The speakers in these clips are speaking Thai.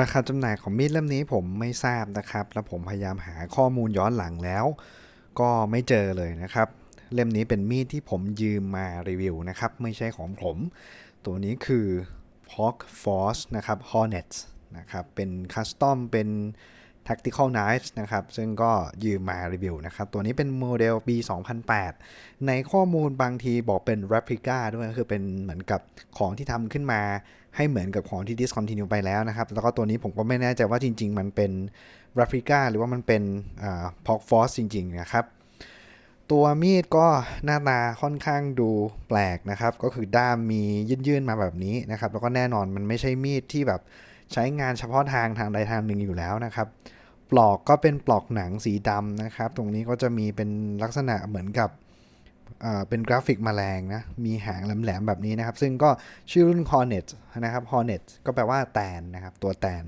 ราคาจำหน่ายของมีดเล่มนี้ผมไม่ทราบนะครับ แล้วผมพยายามหาข้อมูลย้อนหลังแล้ว ก็ไม่เจอเลยนะครับ เล่มนี้เป็นมีดที่ผมยืมมารีวิวนะครับ ไม่ใช่ของผม ตัวนี้คือ Hawk Force นะครับ Hornets นะครับ เป็นคัสตอมเป็น Tactical Knives นะครับ ซึ่งก็ยืมมารีวิวนะครับ ตัวนี้เป็นโมเดลปี 2008 ในข้อมูลบางทีบอกเป็น replica ด้วยคือเป็นเหมือนกับของที่ทำขึ้นมา ให้เหมือนกับของที่ discontinue ไปแล้วนะครับ แล้วก็ตัวนี้ผมก็ไม่แน่ใจว่าจริง ๆ มันเป็น replica หรือว่ามันเป็น p o c force จริง ๆ นะครับ ตัวมีดก็หน้าตาค่อนข้างดูแปลกนะครับ ก็คือด้ามมียื่นๆมาแบบนี้นะครับ แล้วก็แน่นอนมันไม่ใช่มีดที่แบบ ใช้งานเฉพาะทางทางใดทางหนึ่งอยู่แล้วนะครับ ปลอกก็เป็นปลอกหนังสีดำนะครับ ตรงนี้ก็จะมีเป็นลักษณะเหมือนกับเป็นกราฟิกแมลงนะ มีหางแหลมๆแบบนี้นะครับ ซึ่งก็ชื่อรุ่น Hornet นะครับ Hornet ก็แปลว่าแตนนะครับ ตัวแตน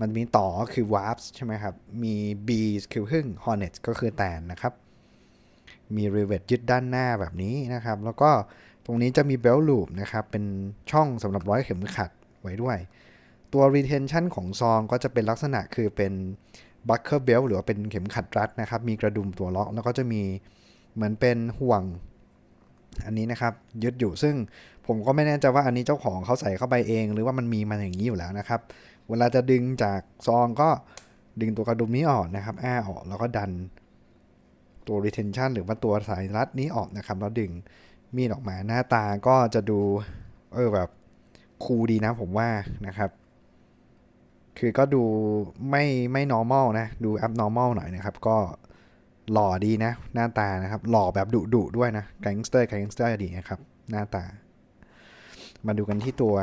มันมีต่อคือ Wasps ใช่ไหมครับ มี B คือพึ่ง Hornet ก็คือแตนนะครับ มีรีเวทยึดด้านหน้าแบบนี้นะครับ แล้วก็ตรงนี้จะมีเบลลูปนะครับ เป็นช่องสำหรับร้อยเข็มขัดไว้ด้วย ตัว retention ของซองก็จะเป็นลักษณะคือเป็น buckle belt หรือว่าเป็นเข็มขัดรัดนะครับ มีกระดุมตัวล็อก แล้วก็จะมีเหมือนเป็นห่วงอันนี้นะครับยึดอยู่ซึ่งผมก็ไม่แน่ใจว่าอันนี้เจ้าของเขาใส่เข้าไปเอง หรือว่ามันมีมาอย่างนี้อยู่แล้วนะครับ เวลาจะดึงจากซองก็ดึงตัวกระดุมนี้ออกนะครับอ้าออกแล้วก็ดันตัว retention หรือว่าตัวสายรัดนี้ออกนะครับ แล้วดึงมีดออกมาหน้าตาก็จะดูเออแบบคูลดีนะผมว่านะครับ คือก็ดูไม่ไม่ normal นะ ดู abnormal หน่อยนะครับ ก็หล่อดีนะ หน้าตานะครับ หล่อแบบดุดุด้วยนะแก๊งสเตอร์แก๊งสเตอร์ดีนะครับ หน้าตา มาดูกันที่ตัว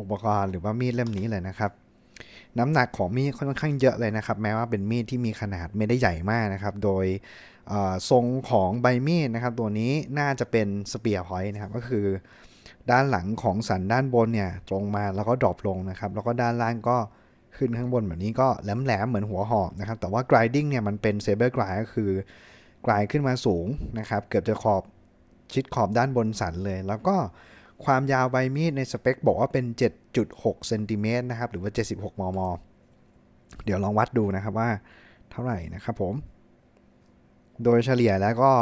อุปกรณ์หรือว่ามีดเล่มนี้เลยนะครับ น้ำหนักของมีดค่อนข้างเยอะเลยนะครับ แม้ว่าเป็นมีดที่มีขนาดไม่ได้ใหญ่มากนะครับ โดยทรงของใบมีดนะครับ ตัวนี้น่าจะเป็นสเปียร์พอยต์นะครับ ก็คือ ด้านหลังของสันด้านบนเนี่ยตรงมาแล้วก็ดรอปลงนะครับ แล้วก็ด้านล่างก็ ขึ้นข้างบนแบบนี้ก็แหลมๆเหมือนหัวหอกนะครับ แต่ว่า grinding เนี่ยมันเป็น saber grind ก็คือ grind ขึ้นมาสูงนะครับ เกือบจะขอบชิดขอบด้านบนสันเลย แล้วก็ความยาวใบมีดในสเปคบอกว่าเป็น 7.6เซนติเมตรนะครับ หรือว่า 76 มม เดี๋ยวลองวัดดูนะครับว่าเท่าไหร่นะครับผม โดยเฉลี่ยแล้วก็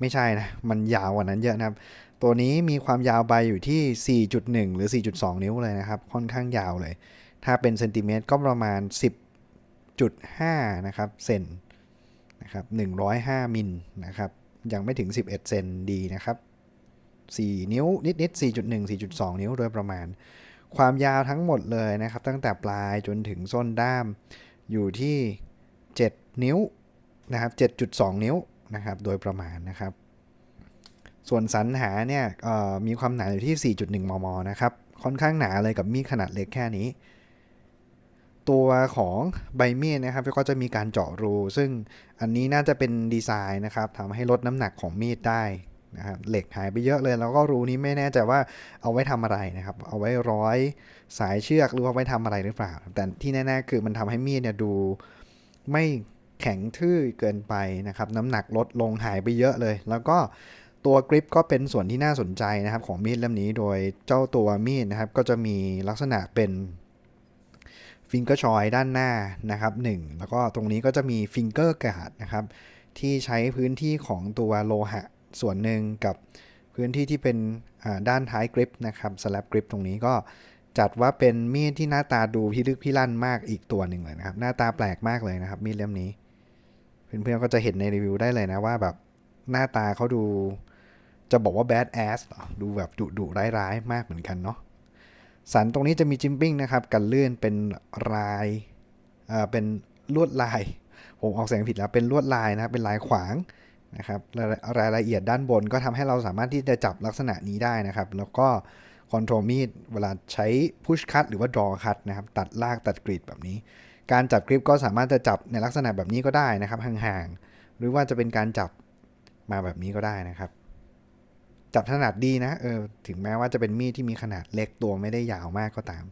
ไม่ใช่นะ มันยาวกว่านั้นเยอะนะครับ ตัวนี้มีความยาวใบอยู่ที่ 4.1 หรือ 4.2 นิ้วเลยนะครับ ค่อนข้างยาวเลย ถ้าเป็นเซนติเมตรก็ประมาณ 10.5 นะครับเซนนะครับ105มิลนะครับ ยังไม่ถึง 11 เซนดีนะครับ 4 นิ้วนิดๆ4.1 4.2 นิ้วโดยประมาณ ความยาวทั้งหมดเลยนะครับ ตั้งแต่ปลายจนถึงส้นด้ามอยู่ที่ 7 นิ้วนะครับ 7.2 นิ้วนะครับ โดยประมาณนะครับ ส่วนสันหาเนี่ยมีความหนาอยู่ที่ 4.1 มม นะครับ ค่อนข้างหนาเลยกับมีดขนาดเล็กแค่นี้ ตัวของใบมีดนะครับก็จะมีการเจาะรู ซึ่งอันนี้น่าจะเป็นดีไซน์นะครับทำให้ลดน้ำหนักของมีดได้นะครับเหล็กหายไปเยอะเลย แล้วก็รูนี้ไม่แน่ใจว่าเอาไว้ทำอะไรนะครับ เอาไว้ร้อยสายเชือกหรือว่าไว้ทำอะไรหรือเปล่า แต่ที่แน่ๆคือมันทำให้มีดเนี่ยดูไม่แข็งทื่อเกินไปนะครับ น้ำหนักลดลงหายไปเยอะเลย แล้วก็ตัวกริปก็เป็นส่วนที่น่าสนใจนะครับ ของมีดเล่มนี้โดยเจ้าตัวมีดนะครับ ก็จะมีลักษณะเป็น ฟิงเกอร์ชอยด้านหน้านะครับ1แล้วก็ตรงนี้ก็จะมีฟิงเกอร์การ์ดนะครับที่ใช้พื้นที่ของตัวโลหะส่วนหนึ่งกับพื้นที่ที่เป็นด้านท้ายกริปนะครับสลับกริปตรงนี้ก็จัดว่าเป็นมีดที่หน้าตาดูพิลึกพิลั่นมากอีกตัวหนึ่งเลยนะครับ หน้าตาแปลกมากเลยนะครับ มีดเล่มนี้ เพื่อนๆก็จะเห็นในรีวิวได้เลยนะว่าแบบหน้าตาเขาดูจะบอกว่าแบดแอสดูแบบดุดุร้ายๆ มากเหมือนกันเนาะ สันตรงนี้จะมีจิมปิ้งนะครับกันเลื่อนเป็นลายเอ่อเป็นลวดลาย ผมออกเสียงผิดแล้วเป็นลวดลายนะครับเป็นลายขวางนะครับรายละเอียดด้านบนก็ทำให้เราสามารถที่จะจับลักษณะนี้ได้นะครับ แล้วก็คอนโทรลมีดเวลาใช้พุชคัตหรือว่าดรอคัตนะครับ ตัดลากตัดกรีดแบบนี้ การจับกริปก็สามารถจะจับในลักษณะแบบนี้ก็ได้นะครับห่างๆหรือว่าจะเป็นการจับมาแบบนี้ก็ได้นะครับ จับถนัดดีนะเออถึงแม้ว่าจะเป็นมีดที่มีขนาดเล็กตัวไม่ได้ยาวมากก็ตาม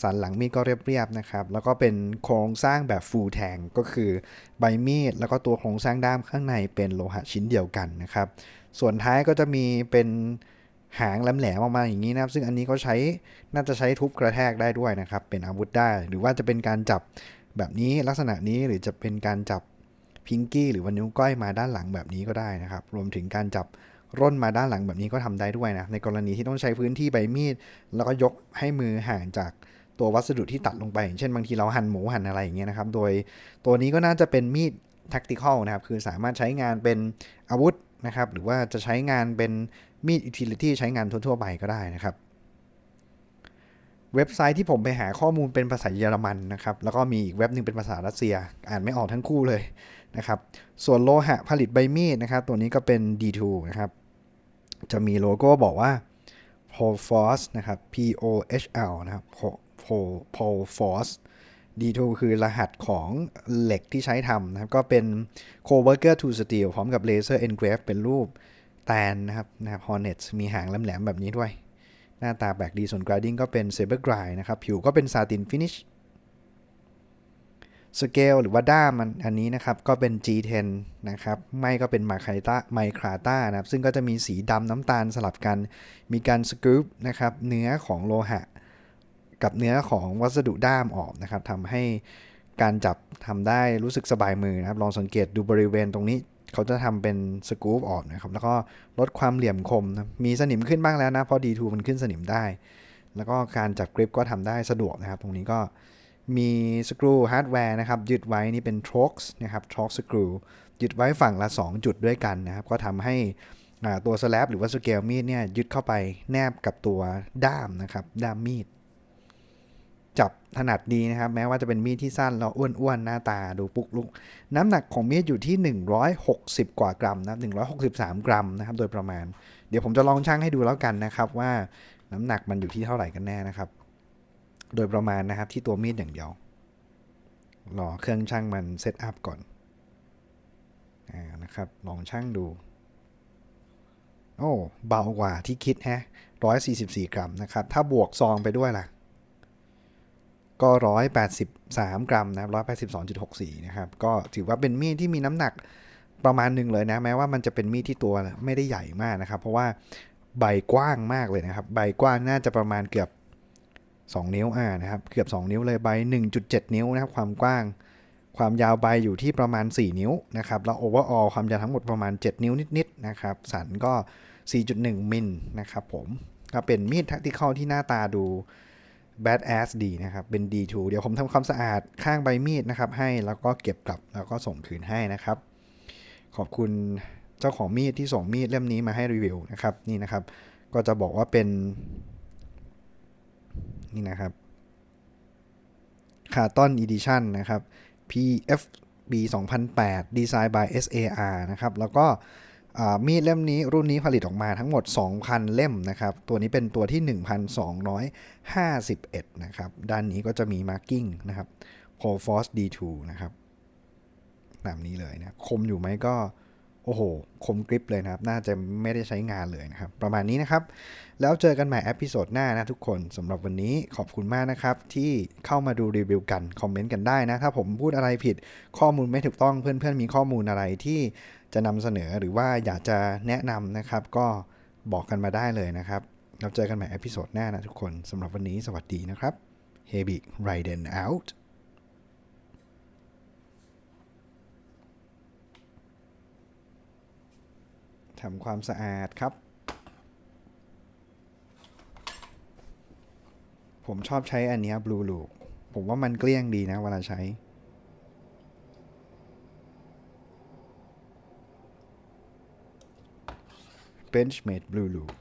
สันหลังมีดก็เรียบๆนะครับ แล้วก็เป็นโครงสร้างแบบฟูลแทงก็คือใบมีดแล้วก็ตัวโครงสร้างด้ามข้างในเป็นโลหะชิ้นเดียวกันนะครับ ส่วนท้ายก็จะมีเป็นหางแหลมๆออกมาอย่างนี้นะครับ ซึ่งอันนี้เขาใช้น่าจะใช้ทุบกระแทกได้ด้วยนะครับ เป็นอาวุธได้ หรือว่าจะเป็นการจับแบบนี้ลักษณะนี้หรือจะเป็นการจับพิงกี้หรือว่านิ้วก้อยมาด้านหลังแบบนี้ก็ได้นะครับ รวมถึงการจับ ร่นมาด้านหลังแบบนี้ก็ทำได้ด้วยนะ ในกรณีที่ต้องใช้พื้นที่ใบมีด แล้วก็ยกให้มือห่างจากตัววัสดุที่ตัดลงไป เช่นบางทีเราหั่นหมูหั่นอะไรอย่างเงี้ยนะครับ โดยตัวนี้ก็น่าจะเป็นมีด tactical นะครับ คือสามารถใช้งานเป็นอาวุธนะครับ หรือว่าจะใช้งานเป็นมีด utility ใช้งานทั่วๆไปก็ได้นะครับเว็บไซต์ที่ผมไปหาข้อมูลเป็นภาษาเยอรมันนะครับ แล้วก็มีอีกเว็บหนึ่งเป็นภาษารัสเซีย อ่านไม่ออกทั้งคู่เลยนะครับ ส่วนโลหะผลิตใบมีดนะครับ ตัวนี้ก็เป็น D2 นะครับ จะมีโลโก้บอกว่า Polforce นะครับ P O H L นะครับ Pol Polforce D2 คือรหัสของเหล็กที่ใช้ทำนะครับ ก็เป็น Coworker to Steel พร้อมกับ Laser Engrave เป็นรูปแตนนะครับนะครับ Hornet มีหางแหลมๆแบบนี้ด้วย หน้าตาแปลกดีส่วน Grading ก็เป็น Saber Grind นะครับ ผิวก็เป็น Satin Finish สเกลหรือว่าด้ามมันอันนี้นะครับ ก็เป็น G10 นะครับ ไม่ก็เป็นไมคาตาไมคราตานะครับ ซึ่งก็จะมีสีดำน้ำตาลสลับกัน มีการสกรูปนะครับ เนื้อของโลหะ กับเนื้อของวัสดุด้ามออกนะครับทำให้การจับทำได้รู้สึกสบายมือนะครับ ลองสังเกตดูบริเวณตรงนี้เขาจะทำเป็นสกรูปออกนะครับ แล้วก็ลดความเหลี่ยมคมนะมีสนิมขึ้นบ้างแล้วนะ เพราะ D2 มันขึ้นสนิมได้ แล้วก็การจับกริปก็ทำได้สะดวกนะครับ ตรงนี้ก็ มีสกรูฮาร์ดแวร์นะครับยึดไว้นี่เป็น Torx นะครับ Torx สกรูยึดไว้ฝั่งละ 2 จุดด้วยกันนะครับ ก็ทำให้ตัวสแลบหรือว่าสเกลมีดเนี่ยยึดเข้าไปแนบกับตัวด้ามนะครับด้ามมีด จับถนัดดีนะครับ แม้ว่าจะเป็นมีดที่สั้นแล้วอ้วนๆ หน้าตาดูปุกลุก น้ำหนักของมีดอยู่ที่ 160 กว่ากรัมนะครับ163 กรัมนะครับโดยประมาณ เดี๋ยวผมจะลองชั่งให้ดูแล้วกันนะครับว่าน้ำหนักมันอยู่ที่เท่าไหร่กันแน่นะครับ โดยประมาณนะครับที่ตัวมีดอย่างเดียว รอเครื่องชั่งมันเซตอัพก่อนอ่านะครับ ลองชั่งดู โอ้ เบากว่าที่คิดแฮะ144กรัมนะครับ ถ้าบวกซองไปด้วยล่ะ ก็183กรัมนะครับ182.64นะครับ ก็ถือว่าเป็นมีดที่มีน้ำหนักประมาณหนึ่งเลยนะ แม้ว่ามันจะเป็นมีดที่ตัวไม่ได้ใหญ่มากนะครับ เพราะว่าใบกว้างมากเลยนะครับ ใบกว้างน่าจะประมาณเกือบ 2 นิ้วอ่านะครับเกือบ 2 นิ้วเลยใบ 1.7 นิ้วนะครับความกว้าง ความยาวใบอยู่ที่ประมาณ 4 นิ้วนะครับแล้วโอเวอร์ออลความยาวทั้งหมดประมาณ 7 นิ้วนิดๆนะครับสันก็ 4.1 มิลนะครับผมก็เป็นมีด tactical ที่หน้าตาดู bad ass ดีนะครับ เป็น D2 เดี๋ยวผมทำความสะอาดข้างใบมีดนะครับ ให้แล้วก็เก็บกลับแล้วก็ส่งคืนให้นะครับ ขอบคุณเจ้าของมีดที่ส่งมีดเล่มนี้มาให้รีวิวนะครับ นี่นะครับ ก็จะบอกว่าเป็น นี่นะครับคาร์ตอนอีดิชันนะครับ PFB 2008 Design by SAR นะครับ แล้วก็มีดเล่มนี้รุ่นนี้ผลิตออกมาทั้งหมด 2,000 เล่มนะครับ ตัวนี้เป็นตัวที่ 1,251 นะครับ ด้านนี้ก็จะมี marking นะครับ p r o Force D2 นะครับตามนี้เลยนะ คมอยู่ไหมก็ โอ้โห คมกริปเลยนะครับ น่าจะไม่ได้ใช้งานเลยนะครับ ประมาณนี้นะครับ แล้วเจอกันใหม่เอพิโซดหน้านะทุกคนสำหรับวันนี้ขอบคุณมากนะครับ ที่เข้ามาดูรีวิวกัน คอมเมนต์กันได้นะ ถ้าผมพูดอะไรผิดข้อมูลไม่ถูกต้องเพื่อนๆ มีข้อมูลอะไรที่จะนำเสนอหรือว่าอยากจะแนะนำนะครับ ก็บอกกันมาได้เลยนะครับเราเจอกันใหม่เอพิโซดหน้านะทุกคนสำหรับวันนี้สวัสดีนะครับ h e b i Raiden out ทำความสะอาดครับ ผมชอบใช้อันนี้บลูลูผมว่ามันเกลี้ยงดีนะเวลาใช้ Benchmade Blue Loop